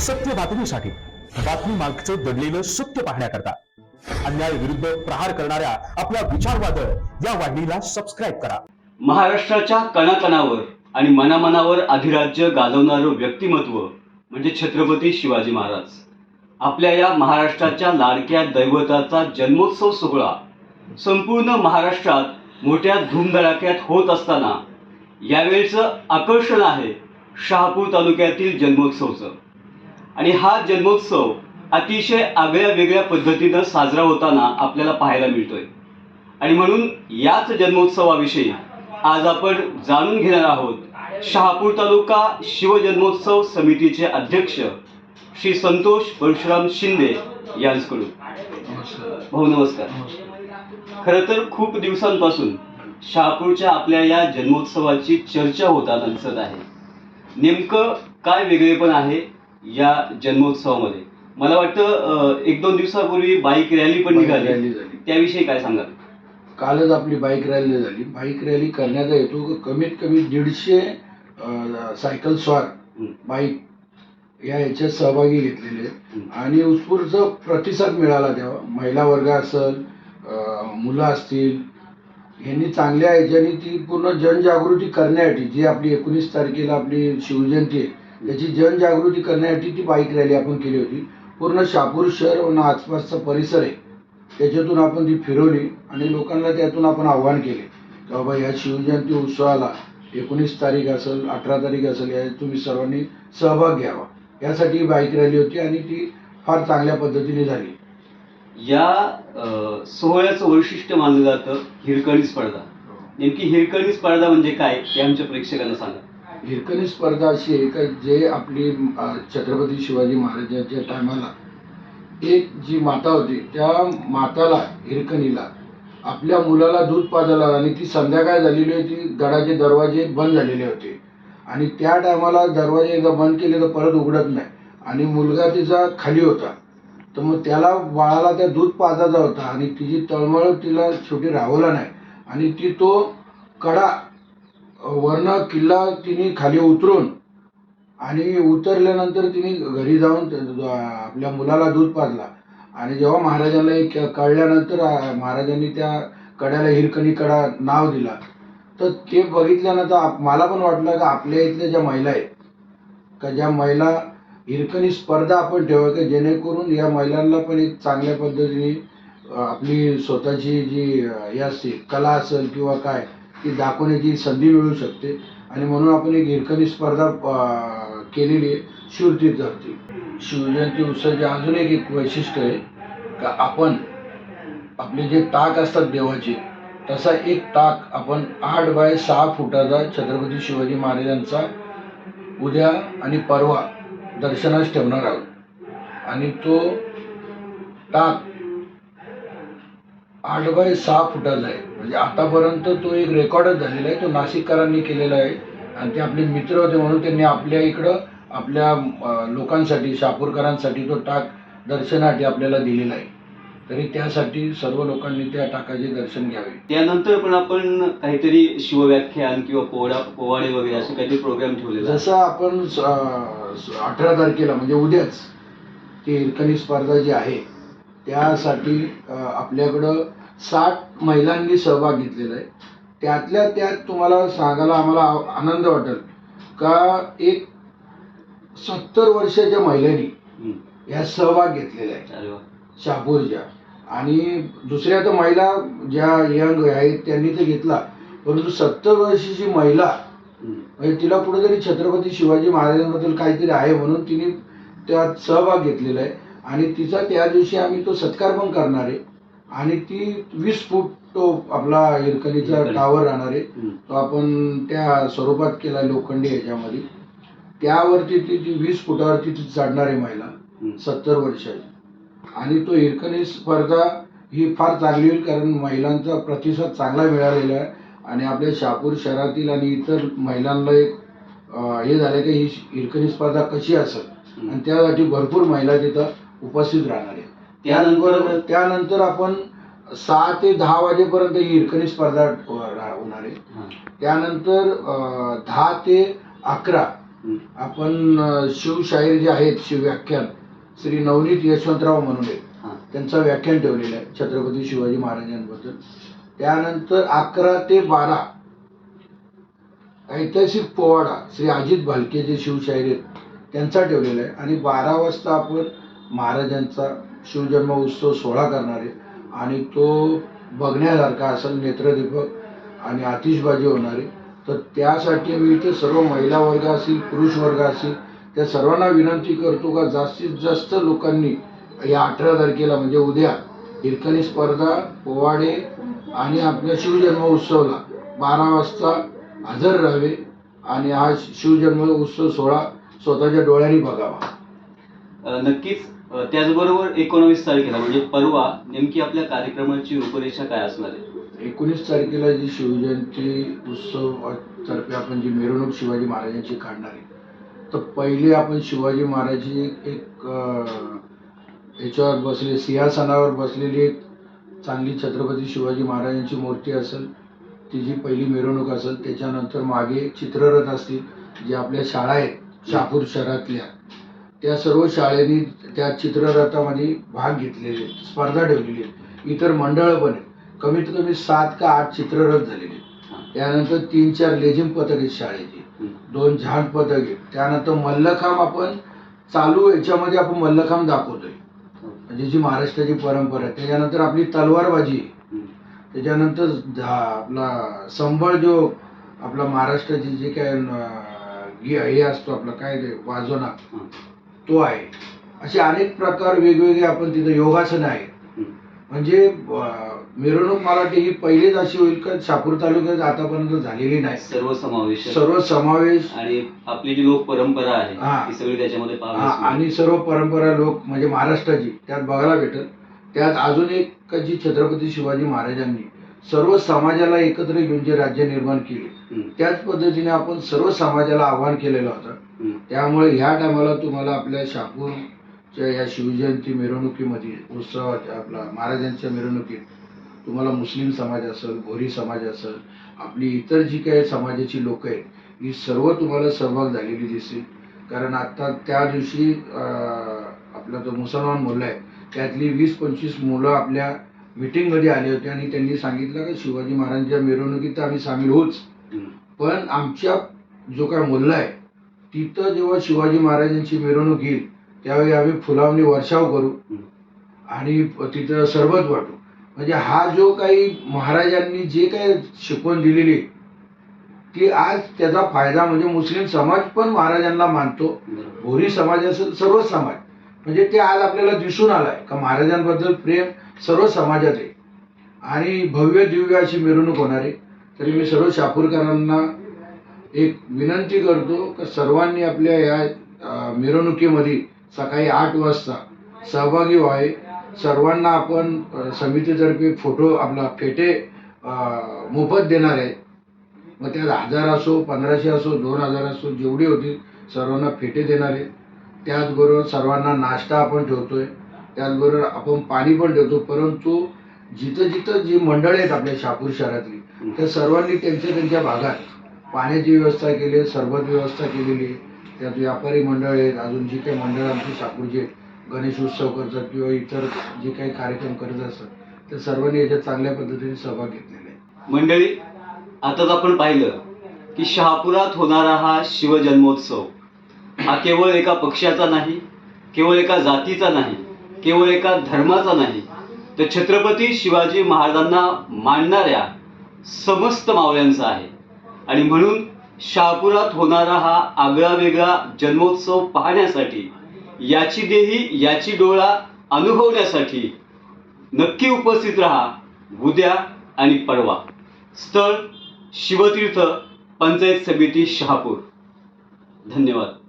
सत्य बातमीसाठी बातमी मागचं दडलेलं सत्य पाहण्याकरता अन्याय विरुद्ध प्रहार करणाऱ्या आपल्या विचारवादळ या वाहिनीला सबस्क्राईब करा. महाराष्ट्राच्या कणाकणावर आणि मनामनावर अधिराज्य गाजवणारं व्यक्तिमत्व म्हणजे छत्रपती शिवाजी महाराज. आपल्या या महाराष्ट्राच्या लाडक्या दैवताचा जन्मोत्सव सोहळा संपूर्ण महाराष्ट्रात मोठ्या धूमधडाक्यात होत असताना यावेळचं आकर्षण आहे शहापूर तालुक्यातील जन्मोत्सवचं. आणि हा जन्मोत्सव अतिशय आगळ्या वेगळ्या पद्धतीनं साजरा होताना आपल्याला पाहायला मिळतोय. आणि म्हणून याच जन्मोत्सवाविषयी आज आपण जाणून घेणार आहोत शहापूर तालुका शिवजन्मोत्सव समितीचे अध्यक्ष श्री संतोष परशुराम शिंदे यांच्याकडून. भाऊ नमस्कार. खरं तर खूप दिवसांपासून शहापूरच्या आपल्या या जन्मोत्सवाची चर्चा होताना दिसत आहे. नेमकं काय वेगळेपण आहे? या जन्मोत्सवामध्ये मला वाटतं एक दोन दिवसापूर्वी बाईक रॅली पण निघाली रॅली झाली. त्याविषयी काय सांगाल कालच आपली बाईक रॅली झाली बाईक रॅली करण्याचा हेतू कमीत कमी दीडशे सायकल स्वार. बाईक या याच्यात सहभागी घेतलेले आहेत. आणि उत्स्फूर्त प्रतिसाद मिळाला तेव्हा महिला वर्ग असेल मुलं असतील यांनी चांगल्या ह्याच्यानी ती पूर्ण जनजागृती करण्यासाठी जी आपली एकोणीस तारखेला आपली शिवजयंती आहे याची जनजागृती करण्यासाठी ती बाईक रॅली आपण केली होती. पूर्ण शापूर शहर आणि आसपासचा परिसर आहे. त्याच्यातून आपण ती फिरवली आणि लोकांना त्यातून आपण आव्हान केले. की बाबा या शिवजयंती उत्सवाला एकोणीस तारीख असेल अठरा तारीख असेल या तुम्ही सर्वांनी सहभाग घ्यावा. यासाठी बाईक रॅली होती आणि ती फार चांगल्या पद्धतीने झाली. या सोहळ्याचं वैशिष्ट्य मानलं जातं हिरकणी स्पर्धा. नेमकी हिरकणी स्पर्धा म्हणजे काय ते आमच्या प्रेक्षकांना सांगा. हिरकणी स्पर्धा अशी आहे का जे आपली छत्रपती शिवाजी महाराजांच्या टायमाला एक जी माता होती त्या माताला हिरकणीला आपल्या मुलाला दूध पाजायला आणि ती संध्याकाळ झालेली होती गडाचे दरवाजे बंद झालेले होते. आणि त्या टायमाला दरवाजे एकदा बंद केले तर परत उघडत नाही. आणि मुलगा तिचा खाली होता. तर मग त्याला बाळाला त्या दूध पाजायचा होता आणि तिची तळमळ तिला शेवटी राहवला नाही. आणि ती तो कडा वरनं किल्ला तिने खाली उतरून आणि उतरल्यानंतर तिने घरी जाऊन आपल्या मुलाला दूध पाजला. आणि जेव्हा महाराजाला एक क- कळल्यानंतर महाराजांनी त्या कड्याला हिरकणी कडा नाव दिला. तर ते बघितल्यानंतर मला पण वाटलं का आपल्या इथल्या ज्या महिला आहेत का ज्या महिला हिरकणी स्पर्धा आपण ठेवा की जेणेकरून या महिलांना पण एक चांगल्या पद्धतीने आपली स्वतःची जी हे असते कला असेल किंवा काय ती दाखवण्याची संधी मिळू शकते. आणि म्हणून आपण एक हिरकणी स्पर्धा केलेली आहे शिवतीर्थावरती शिवजयंती उत्सवाचे अजून एक एक वैशिष्ट्य आहे का आपण आपले जे टाक असतात देवाचे तसा एक टाक आपण आठ बाय सहा फुटाचा छत्रपती शिवाजी महाराजांचा उद्या आणि परवा दर्शनास ठेवणार आहोत. आणि तो टाक आठ बाय सहा फुटाचा आहे. म्हणजे आतापर्यंत तो एक रेकॉर्डच झालेला आहे. तो नाशिककरांनी केलेला आहे. आणि ते आपले मित्र होते म्हणून त्यांनी आपल्या इकडं आपल्या लोकांसाठी शापूरकरांसाठी तो टाक दर्शनासाठी आपल्याला दिलेला आहे. तरी त्यासाठी सर्व लोकांनी त्या टाकाचे दर्शन घ्यावे. त्यानंतर पण आपण काहीतरी शिवव्याख्यान किंवा पोवाडा पोवाडे वगैरे असे काहीतरी प्रोग्राम ठेवलेला जसं आपण अठरा तारखेला म्हणजे उद्याच ती हिरकणी स्पर्धा जी आहे त्यासाठी आपल्याकडं साठ महिलांनी सहभाग घेतलेला आहे. त्यातल्या त्यात तुम्हाला सांगायला आम्हाला आनंद वाटेल का एक सत्तर वर्षाच्या महिलांनी हम्म. या सहभाग घेतलेला आहे. शहापूरच्या. आणि दुसऱ्या तर महिला ज्या यंग आहेत त्यांनी तर घेतला. परंतु सत्तर वर्षाची महिला. म्हणजे तिला कुठेतरी छत्रपती शिवाजी महाराजांबद्दल काहीतरी आहे म्हणून तिने त्यात सहभाग घेतलेला आहे. आणि तिचा त्या दिवशी आम्ही तो सत्कार पण करणार आहे. आणि ती वीस फूट तो आपला हिरकणीचा हिरकणी. टावर राहणार आहे. तो आपण त्या स्वरूपात केला लोखंडी ह्याच्यामध्ये त्यावरती ती ती वीस फुटावरती ती चढणार आहे महिला. सत्तर वर्षाची. आणि तो हिरकणी स्पर्धा ही फार चांगली होईल कारण महिलांचा प्रतिसाद चांगला मिळालेला आहे. आणि आपल्या शहापूर शहरातील आणि इतर महिलांना एक हे झालं की ही हिरकणी स्पर्धा कशी असेल? आणि त्यासाठी भरपूर महिला तिथं उपस्थित राहणार आहे. त्यानंतर त्यानंतर आपण सहा ते दहा वाजेपर्यंत ही हिरकणी स्पर्धा होणार आहे. त्यानंतर दहा ते अकरा. आपण शिवशाहीर जे आहेत शिवव्याख्यान श्री नवनीत यशवंतराव म्हणून आहेत. त्यांचं व्याख्यान ठेवलेलं आहे छत्रपती शिवाजी महाराजांबद्दल. त्यानंतर अकरा ते बारा ऐतिहासिक पोवाडा श्री अजित भालके जे शिवशाहीर आहेत त्यांचा ठेवलेला आहे. आणि बारा वाजता आपण महाराजांचा शिवजन्म उत्सव सोहळा करणार आहे आणि तो बघण्यासारखा असेल नेत्रदीपक आणि आतिषबाजी होणार आहे तर त्यासाठी मी इथे सर्व महिला वर्ग असतील पुरुष वर्ग असतील त्या सर्वांना विनंती करतो का जास्तीत जास्त लोकांनी या अठरा तारखेला म्हणजे उद्या हिरकणी स्पर्धा पोवाडे आणि आपल्या शिवजन्म उत्सवला बारा वाजता हजर राहावे आणि हा शिवजन्म उत्सव सोहळा स्वतःच्या डोळ्यांनी बघावा. नक्कीच. त्याचबरोबर एकोणवीस तारखेला म्हणजे परवा नेमकी आपल्या कार्यक्रमाची रूपरेषा काय असणार आहे? एकोणीस तारखेला जी शिवजयंती उत्सव तर्फे आपण जी मिरवणूक शिवाजी महाराजांची काढणार आहे तर पहिले आपण शिवाजी महाराजांची एक याच्यावर बसले सिंहासनावर बसलेली एक चांगली छत्रपती शिवाजी महाराजांची मूर्ती असेल ती जी पहिली मिरवणूक असेल त्याच्यानंतर मागे चित्ररथ असतील जे आपल्या शाळा आहेत शहापूर शहरातल्या. त्या सर्व शाळेनी त्या चित्ररथामध्ये भाग घेतलेले स्पर्धा ठेवलेली आहेत. इतर मंडळं पण आहेत. कमीत कमी सात का आठ चित्ररथ झालेले. त्यानंतर तीन चार लेझिम पथक आहेत शाळेची. दोन झाड पथक त्यानंतर मल्लखांब आपण चालू याच्यामध्ये आपण मल्लखांब दाखवतोय. म्हणजे जी महाराष्ट्राची परंपरा आहे. त्याच्यानंतर आपली तलवारबाजी आहे. त्याच्यानंतर आपला संबळ जो आपला महाराष्ट्राची जे काय हे असतो आपला काय ते वाजवणा. हां. तो आहे. असे अनेक प्रकार वेगवेगळे आपण तिथं योगासनं आहेत. म्हणजे मिरवणूक वाटते ही पहिलीच अशी होईल का शहापूर तालुक्यात आतापर्यंत झालेली नाही. सर्व समावेश सर्व समावेश आणि आपली जी लोक परंपरा आहे हां. ती सगळी त्याच्यामध्ये आणि सर्व परंपरा लोक म्हणजे महाराष्ट्राची त्यात बघायला भेटल. त्यात अजून एक जी छत्रपती शिवाजी महाराजांनी सर्व समाजाला एकत्र घेऊन जे राज्य निर्माण केले त्याच पद्धतीने आपण सर्व समाजाला आव्हान केलेलं होतं. त्यामुळे ह्या टायमाला तुम्हाला आपल्या शहापूरच्या या शिवजयंती मिरवणुकीमध्ये उत्सवाच्या आपला महाराजांच्या मिरवणुकीत तुम्हाला मुस्लिम समाज असेल भोरी समाज असेल आपली इतर जी काही समाजाची लोक आहेत ही सर्व तुम्हाला सहभाग झालेली दिसतील कारण आता त्या दिवशी आपला जो मुसलमान मुलं आहे त्यातली वीस पंचवीस मुलं आपल्या मिटिंगमध्ये आले होते आणि त्यांनी सांगितलं की शिवाजी महाराजांच्या मिरवणुकीत तर आम्ही सामील होच पण आमच्या जो काय मुल्ला आहे तिथं जेव्हा शिवाजी महाराजांची मिरवणूक येईल त्यावेळी आम्ही फुलावणी वर्षाव करू आणि तिथं सरबत वाटू. म्हणजे हा जो काही महाराजांनी जे काही शिकवण दिलेली आहे, ती आज त्याचा फायदा म्हणजे मुस्लिम समाज पण महाराजांना मानतो. भोरी समाज असेल सर्व समाज. म्हणजे ते आज आपल्याला दिसून आलाय का महाराजांबद्दल प्रेम सर्व समाजात आहे. आणि भव्य दिव्य अशी मिरवणूक होणार आहे. तरी मी सर्व शापूरकरांना एक विनंती करतो की सर्वांनी आपल्या या मिरवणुकीमध्ये सकाळी आठ वाजता सहभागी व्हावे. सर्वांना आपण समितीतर्फे फोटो आपला फेटे मोफत देणार आहे. मग त्यात हजार असो पंधराशे असो दोन हजार असो जेवढी होतील सर्वांना फेटे देणार आहे. त्याचबरोबर सर्वांना नाश्ता आपण ठेवतो आहे त्याचबरोबर आपण पाणी पण ठेवतो परंतु जिथं जिथं जी मंडळी आहेत आपल्या शहापूर शहरातली त्या सर्वांनी त्यांच्या त्यांच्या भागात पाण्याची व्यवस्था केली आहे सरबत व्यवस्था केलेली. आहे त्यात व्यापारी मंडळ आहेत अजून जी काही मंडळ आमची शहापूरचे गणेश उत्सव करतात किंवा इतर जे काही कार्यक्रम करत असतात ते सर्वांनी याच्यात चांगल्या पद्धतीने सहभाग घेतलेला आहे. मंडळी आताच आपण पाहिलं की शहापुरात होणारा हा शिवजन्मोत्सव हा केवळ एका पक्षाचा नाही केवळ एका जातीचा नाही केवळ एका धर्माचा नाही तर छत्रपती शिवाजी महाराजांना मानणाऱ्या समस्त मावळ्यांचा आहे. आणि म्हणून शहापुरात होणारा हा आगळा वेगळा जन्मोत्सव पाहण्यासाठी याची देही याची डोळा अनुभवण्यासाठी नक्की उपस्थित राहा उद्या आणि परवा. स्थळ शिवतीर्थ पंचायत समिती शहापूर. धन्यवाद.